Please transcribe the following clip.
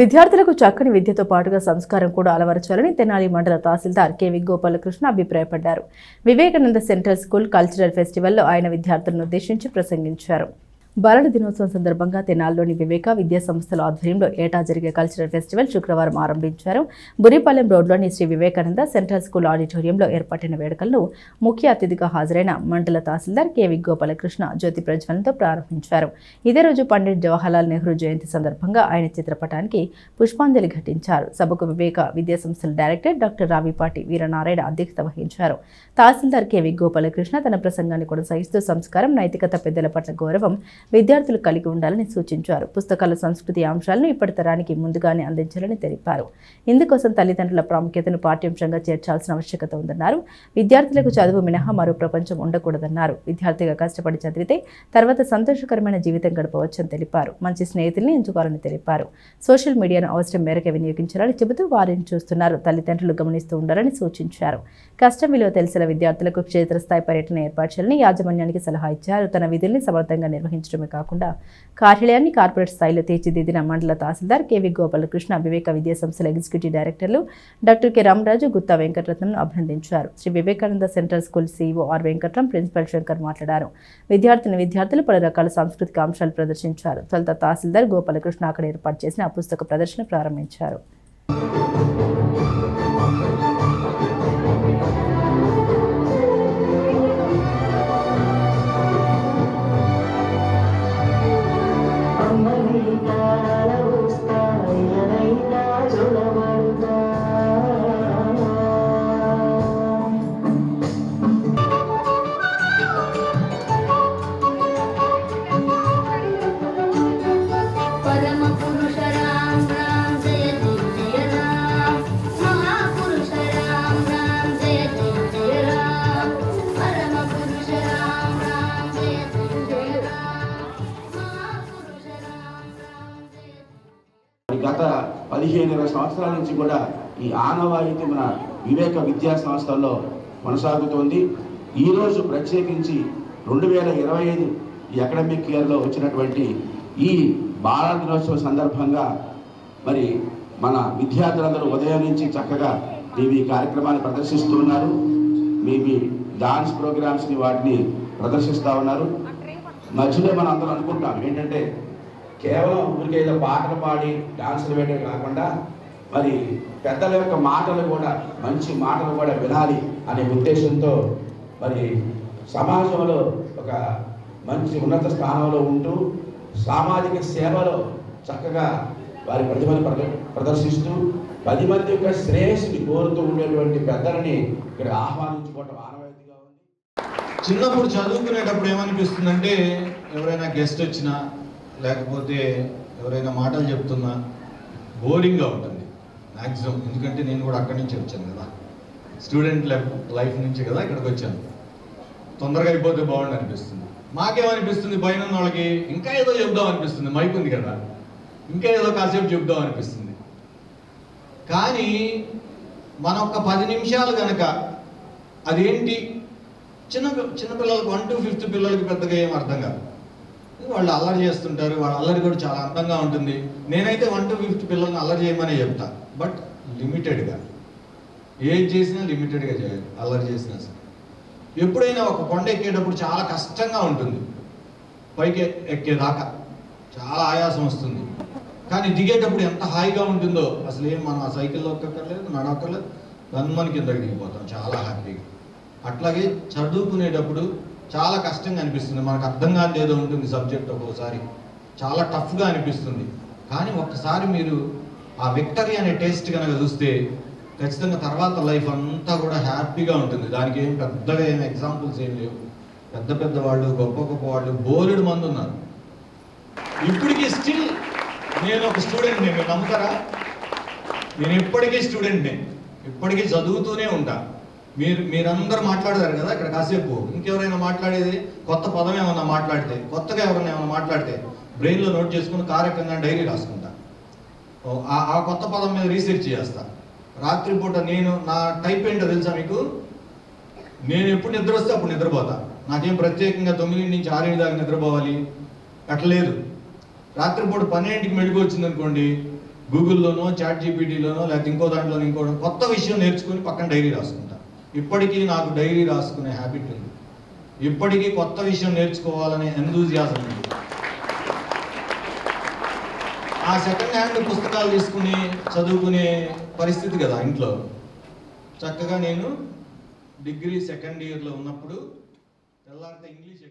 విద్యార్థులకు చక్కని విద్యతో పాటుగా సంస్కారం కూడా అలవరచాలని తెనాలి మండల తహసీల్దార్ కెవి గోపాలకృష్ణ అభిప్రాయపడ్డారు. వివేకానంద సెంట్రల్ స్కూల్ కల్చరల్ ఫెస్టివల్లో ఆయన విద్యార్థులను ఉద్దేశించి ప్రసంగించారు. బాలల దినోత్సవం సందర్భంగా తెనాల్లోని వివేక విద్యా సంస్థల ఆధ్వర్యంలో ఏటా జరిగే కల్చరల్ ఫెస్టివల్ శుక్రవారం ఆరంభించారు. బురిపాలెం రోడ్లోని శ్రీ వివేకానంద సెంట్రల్ స్కూల్ ఆడిటోరియంలో ఏర్పాటైన వేడుకలను ముఖ్య అతిథిగా హాజరైన మండల తహసీల్దార్ కెవి గోపాలకృష్ణ జ్యోతి ప్రజ్వలనతో ప్రారంభించారు. ఇదే రోజు పండిట్ జవహర్లాల్ నెహ్రూ జయంతి సందర్భంగా ఆయన చిత్రపటానికి పుష్పాంజలి ఘటించారు. సభకు వివేక విద్యా సంస్థల డైరెక్టర్ డాక్టర్ రావిపాటి వీరనారాయణ అధ్యక్షత వహించారు. తహసీల్దార్ కెవి గోపాలకృష్ణ తన ప్రసంగాన్ని కొనసాగిస్తూ సంస్కారం నైతికత పెద్దల పట్ల గౌరవం విద్యార్థులు కలిగి ఉండాలని సూచించారు. పుస్తకాల సంస్కృతి అంశాలను ఇప్పటి తరానికి ముందుగానే అందించాలని తెలిపారు. ఇందుకోసం తల్లిదండ్రుల ప్రాముఖ్యతను పాఠ్యాంశంగా చేర్చాల్సిన ఆవశ్యకత ఉందన్నారు. విద్యార్థులకు చదువు మినహా మరో ప్రపంచం ఉండకూడదన్నారు. విద్యార్థిగా కష్టపడి చదివితే తర్వాత సంతోషకరమైన జీవితం గడపవచ్చని తెలిపారు. మంచి స్నేహితుల్ని ఎంచుకోవాలని తెలిపారు. సోషల్ మీడియాను అవసరం మేరకు వినియోగించాలని చెబుతూ వారిని చూస్తున్నారు. తల్లిదండ్రులు గమనిస్తూ ఉండాలని సూచించారు. కష్టం విలువ తెలిసిన విద్యార్థులకు క్షేత్రస్థాయి పర్యటన ఏర్పాటు చేయాలని యాజమాన్యానికి సలహా ఇచ్చారు. తన విధుల్ని సమర్థంగా నిర్వహించడం మాత్రమే కాకుండా కార్యాలయాన్ని కార్పొరేట్ స్థాయిలో తీర్చిదిద్దిన మండల తహసీల్దార్ కెవి గోపాలకృష్ణ వివేక విద్యా సంస్థల ఎగ్జిక్యూటివ్ డైరెక్టర్లు డాక్టర్ కె రామరాజు గుత్తా వెంకటరత్నంను అభినందించారు. Sri Vivekananda central school CEO R Venkataram principal Shankar మాట్లాడారు. విద్యార్థిని విద్యార్థులు పలు రకాల సాంస్కృతిక అంశాలు ప్రదర్శించారు. తొలుత తహసీల్దార్ గోపాలకృష్ణ అక్కడ ఏర్పాటు చేసిన పుస్తక ప్రదర్శన ప్రారంభించారు. గత పదిహేను ఇరవై సంవత్సరాల నుంచి కూడా ఈ ఆనవాయితీ మన వివేక విద్యా సంస్థల్లో కొనసాగుతోంది. ఈరోజు ప్రత్యేకించి రెండు వేల ఇరవై ఐదు అకాడమిక్ ఇయర్లో వచ్చినటువంటి ఈ బాల దినోత్సవ సందర్భంగా మరి మన విద్యార్థులందరూ ఉదయం నుంచి చక్కగా మీ మీ కార్యక్రమాన్ని ప్రదర్శిస్తూ ఉన్నారు. మీ మీ డాన్స్ ప్రోగ్రామ్స్ని వాటిని ప్రదర్శిస్తూ ఉన్నారు. మధ్యలో మనం అందరం అనుకుంటాం ఏంటంటే కేవలం ఊరికే ఏదో పాటలు పాడి డాన్సులు వేయడం కాకుండా మరి పెద్దల యొక్క మాటలు కూడా మంచి మాటలు కూడా వినాలి అనే ఉద్దేశంతో మరి సమాజంలో ఒక మంచి ఉన్నత స్థానంలో ఉంటూ సామాజిక సేవలో చక్కగా వారి ప్రతిభను ప్రద- ప్రదర్శిస్తూ పది మంది యొక్క శ్రేయస్సుని కోరుతూ ఉండేటువంటి పెద్దలని ఇక్కడ ఆహ్వానించుకోవటం ఆనవాయితీగా ఉంది. చిన్నప్పుడు చదువుకునేటప్పుడు ఏమనిపిస్తుందంటే ఎవరైనా గెస్ట్ వచ్చినా లేకపోతే ఎవరైనా మాటలు చెప్తున్నా బోరింగ్గా ఉంటుంది మ్యాక్సిమం ఎందుకంటే నేను కూడా అక్కడి నుంచి వచ్చాను కదా. స్టూడెంట్ లైఫ్ లైఫ్ నుంచి కదా ఇక్కడికి వచ్చాను. తొందరగా అయిపోతే బాగుండు అనిపిస్తుంది. మాకేమనిపిస్తుంది? పైన ఉన్న వాళ్ళకి ఇంకా ఏదో చెప్దాం అనిపిస్తుంది. మైక్ ఉంది కదా. ఇంకా ఏదో కాసేపు చెప్దాం అనిపిస్తుంది. కానీ మన ఒక పది నిమిషాలు కనుక అదేంటి? చిన్న చిన్నపిల్లలకు వన్ టు ఫిఫ్త్ పిల్లలకి పెద్దగా ఏం అర్థం కాదు. వాళ్ళు అల్లరి చేస్తుంటారు వాళ్ళ అల్లరి కూడా చాలా అందంగా ఉంటుంది. నేనైతే వన్ టు ఫిఫ్త్ పిల్లల్ని అల్లరి చేయమనే చెప్తా. బట్ లిమిటెడ్గా ఏం చేసినా లిమిటెడ్గా చేయాలి అల్లరి చేసినా సరే. ఎప్పుడైనా ఒక కొండ ఎక్కేటప్పుడు చాలా కష్టంగా ఉంటుంది. పైకి ఎక్కేదాకా చాలా ఆయాసం వస్తుంది. కానీ దిగేటప్పుడు ఎంత హాయిగా ఉంటుందో అసలు ఏం మనం ఆ సైకిల్లో ఒక్కర్లేదు నడవక్కర్లేదు. గన్మని కిందకి దిగిపోతాం చాలా హ్యాపీగా. అట్లాగే చదువుకునేటప్పుడు చాలా కష్టంగా అనిపిస్తుంది. మనకు అర్థం కాని ఏదో ఉంటుంది సబ్జెక్ట్ ఒక్కోసారి. చాలా టఫ్గా అనిపిస్తుంది. కానీ ఒక్కసారి మీరు ఆ విక్టరీ అనే టేస్ట్ కనుక చూస్తే ఖచ్చితంగా తర్వాత లైఫ్ అంతా కూడా హ్యాపీగా ఉంటుంది. దానికి ఏం పెద్దగా ఏం ఎగ్జాంపుల్స్ ఏం లేవు. పెద్ద పెద్ద వాళ్ళు గొప్ప గొప్ప వాళ్ళు బోలెడు మంది ఉన్నారు. ఇప్పటికీ స్టిల్ నేను ఒక స్టూడెంట్ మీరు నమ్ముతారా? నేను ఇప్పటికీ స్టూడెంట్నే ఇప్పటికీ చదువుతూనే ఉంటా. మీరు మీరందరూ మాట్లాడతారు కదా ఇక్కడ కాసేపు. ఇంకెవరైనా మాట్లాడేది? కొత్త పదం ఏమన్నా మాట్లాడితే కొత్తగా ఎవరైనా ఏమైనా మాట్లాడితే బ్రెయిన్లో నోట్ చేసుకుని కార్యక్రమంగా డైరీ రాసుకుంటా. ఆ కొత్త పదం మీద రీసెర్చ్ చేస్తా. రాత్రిపూట నేను నా టైప్ ఏంటో తెలుసా మీకు? నేను ఎప్పుడు నిద్ర వస్తే అప్పుడు నిద్రపోతా. నాకేం ప్రత్యేకంగా తొమ్మిది నుంచి ఆరింటి దాకా నిద్రపోవాలి? అట్లా లేదు రాత్రిపూట పన్నెండింటికి మెడుగు వచ్చింది అనుకోండి గూగుల్లోనో చాట్ జీపీటీలోనో లేకపోతే ఇంకో దాంట్లో ఇంకో కొత్త విషయం నేర్చుకుని పక్కన డైరీ రాసుకుంటాను ఇప్పటికీ నాకు డైరీ రాసుకునే హ్యాబిట్ ఉంది. ఇప్పటికీ కొత్త విషయం నేర్చుకోవాలనే ఎంతూజియాజం ఉంది. ఆ సెకండ్ హ్యాండ్ పుస్తకాలు తీసుకుని చదువుకునే పరిస్థితి కదా ఇంట్లో. చక్కగా నేను డిగ్రీ సెకండ్ ఇయర్లో ఉన్నప్పుడు తెల్లారితే ఇంగ్లీష్